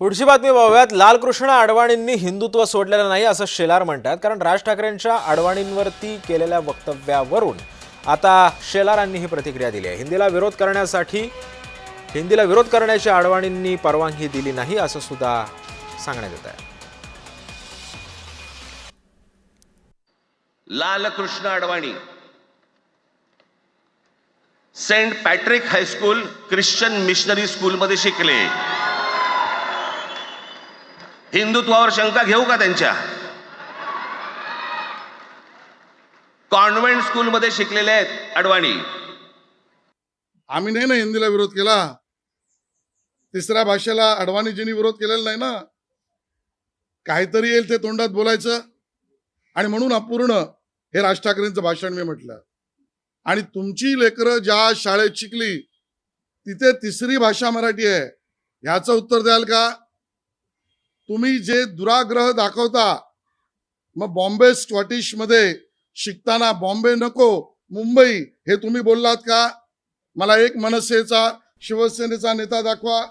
पुढची बातमी पाहूयात लालकृष्ण अडवाणींनी हिंदुत्व सोडलेलं नाही असं शेलार म्हणतात. कारण राज ठाकरेंच्या अडवाणींवरती केलेल्या वक्तव्यावरून आता शेलारांनी ही प्रतिक्रिया दिली आहे. हिंदीला विरोध करण्यासाठी हिंदीला विरोध करण्याची अडवाणींनी परवानगी दिली नाही असं सुद्धा सांगण्यात येत आहे. Lalkrishna Advani Saint Patrick high school Christian missionary स्कूलमध्ये शिकले. हिंदुत्वावर शंका घेऊ का त्यांच्या? कॉन्व्हेंट स्कूलमध्ये शिकलेले आहेत अडवाणी. आम्ही नाही ना हिंदीला विरोध केला. तिसऱ्या भाषेला अडवाणीजींनी विरोध केलेला नाही ना. काहीतरी येईल ते तोंडात बोलायचं. आणि म्हणून अपूर्ण हे राज ठाकरेंचं भाषण मी म्हटलं. आणि तुमची लेकरं ज्या शाळेत शिकली तिथे तिसरी भाषा मराठी आहे. ह्याचं उत्तर द्याल का? तुम्ही जे दुराग्रह दाखवता मग बॉम्बे स्कॉटिशमध्ये शिकताना बॉम्बे नको मुंबई हे तुम्ही बोललात का? मला एक मनसेचा शिवसेनेचा नेता दाखवा.